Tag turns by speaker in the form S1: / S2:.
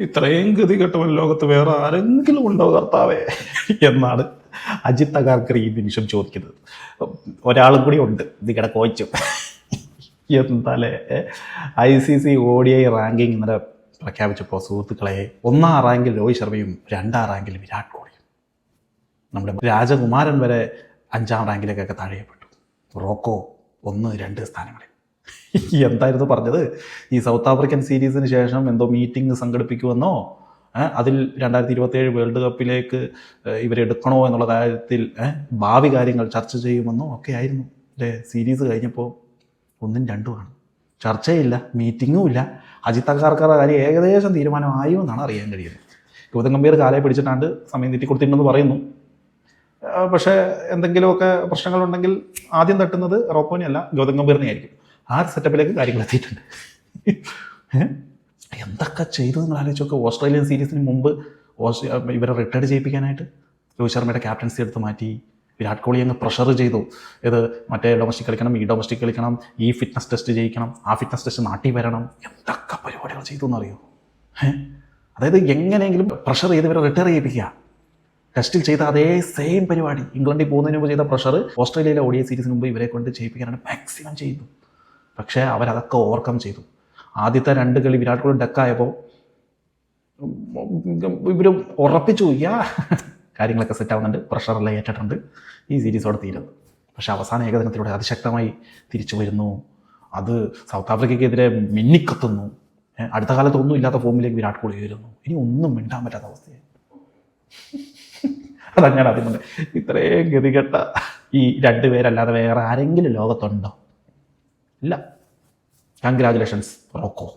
S1: ഇത്രയും ഗതി കെട്ടവൻ ലോകത്ത് വേറെ ആരെങ്കിലും ഉണ്ടോ കർത്താവേ? എന്നാണ് അജിത് അഗാർക്കർ ഈ നിമിഷം ചോദിക്കുന്നത്. ഒരാളും കൂടി ഉണ്ട്. നിങ്ങളുടെ കോച്ചു എന്താലേ? I C C O D I ranking ഇന്നലെ പ്രഖ്യാപിച്ചപ്പോൾ സുഹൃത്തുക്കളെ ഒന്നാം റാങ്കിൽ രോഹിത് ശർമ്മയും രണ്ടാം റാങ്കിൽ വിരാട് കോഹ്ലിയും. നമ്മുടെ രാജകുമാരൻ വരെ അഞ്ചാം റാങ്കിലേക്കൊക്കെ താഴെയപ്പെട്ടു റോക്കോ ഒന്ന് രണ്ട് സ്ഥാനങ്ങളിൽ. എന്തായിരുന്നു പറഞ്ഞത്? ഈ സൗത്ത് ആഫ്രിക്കൻ സീരീസിന് ശേഷം എന്തോ മീറ്റിംഗ് സംഘടിപ്പിക്കുമെന്നോ? അതിൽ രണ്ടായിരത്തി ഇരുപത്തേഴ് വേൾഡ് കപ്പിലേക്ക് ഇവരെടുക്കണോ എന്നുള്ള കാര്യത്തിൽ ഭാവി കാര്യങ്ങൾ ചർച്ച ചെയ്യുമെന്നോ ഒക്കെ ആയിരുന്നു. അല്ലേ സീരീസ് കഴിഞ്ഞപ്പോൾ ഒന്നും രണ്ടുമാണ്. ചർച്ചയില്ല മീറ്റിങ്ങും ഇല്ല. അജിത് അക്കാർക്കാരുടെ കാര്യം ഏകദേശം തീരുമാനമായോ എന്നാണ് അറിയാൻ കഴിയുന്നത്. ഗൗതം ഗംഭീർ കാലയെ പിടിച്ചിട്ടാണ്ട് സമയം തെറ്റിക്കൊടുത്തിട്ടുണ്ടെന്ന് പറയുന്നു. ആ, പക്ഷേ എന്തെങ്കിലുമൊക്കെ പ്രശ്നങ്ങളുണ്ടെങ്കിൽ ആദ്യം തട്ടുന്നത് റോപ്പോനെയല്ല ഗൗതം ഗംഭീറിനെ ആയിരിക്കും ആ സെറ്റപ്പിലേക്ക് കാര്യങ്ങൾ എത്തിയിട്ടുണ്ട്? എന്തൊക്കെ ചെയ്തു നിങ്ങൾ ആലോചിച്ച് നോക്കുക ഓസ്ട്രേലിയൻ സീരീസിന് മുമ്പ് ഇവരെ റിട്ടയർഡ് ചെയ്യിപ്പിക്കാനായിട്ട് രോഹിത് ശർമ്മയുടെ ക്യാപ്റ്റൻസി എടുത്ത് മാറ്റി. വിരാട് കോഹ്ലി അങ്ങ് പ്രഷർ ചെയ്തു. ഇത് മറ്റേ ഡൊമസ്റ്റിക് കളിക്കണം ഈ ഡൊമസ്റ്റിക് കളിക്കണം ഈ ഫിറ്റ്നസ് ടെസ്റ്റ് ജയിക്കണം ആ ഫിറ്റ്നസ് ടെസ്റ്റ് നാട്ടിൽ വരണം. എന്തൊക്കെ പരിപാടികൾ ചെയ്തു എന്നറിയോ? അതായത് എങ്ങനെയെങ്കിലും പ്രഷർ ചെയ്ത് ഇവരെ റിട്ടയർ ചെയ്യിപ്പിക്കുക. ടെസ്റ്റിൽ ചെയ്ത അതേ സെയിം പരിപാടി. ഇംഗ്ലണ്ടിൽ പോകുന്നതിന് മുമ്പ് ചെയ്ത പ്രഷർ ഓസ്ട്രേലിയയിലെ ഒഡിയ സീരീസിന് മുമ്പ് ഇവരെ കൊണ്ട് ചെയ്യിപ്പിക്കാനാണ് മാക്സിമം ചെയ്തു. പക്ഷേ അവരതൊക്കെ ഓവർകം ചെയ്തു. ആദ്യത്തെ രണ്ട് കളി വിരാട് കോഹ്ലി ഡക്കായപ്പോൾ ഇവർ ഉറപ്പിച്ചു യാ! കാര്യങ്ങളൊക്കെ സെറ്റ് ആവുന്നുണ്ട്. പ്രഷറെല്ലാം ഏറ്റിട്ടുണ്ട്. ഈ സീരീസോടെ തീരുന്നു. പക്ഷേ അവസാന ഏകദിനത്തിലൂടെ അതിശക്തമായി തിരിച്ചു വരുന്നു. അത് സൗത്ത് ആഫ്രിക്കയ്ക്കെതിരെ മിന്നിക്കത്തുന്നു. അടുത്ത കാലത്ത് ഒന്നും ഇല്ലാത്ത ഫോമിലേക്ക് വിരാട് കോഹ്ലി ഉയരുന്നു. ഇനി ഒന്നും മിണ്ടാൻ പറ്റാത്ത അവസ്ഥയാണ് അതാ ഞാൻ ആദ്യം പറഞ്ഞത്. ഇത്രയും ഗതികെട്ട ഈ രണ്ടുപേരല്ലാതെ വേറെ ആരെങ്കിലും ലോകത്തുണ്ടോ? ഇല്ല കൺഗ്രാജുലേഷൻസ് റോക്കോ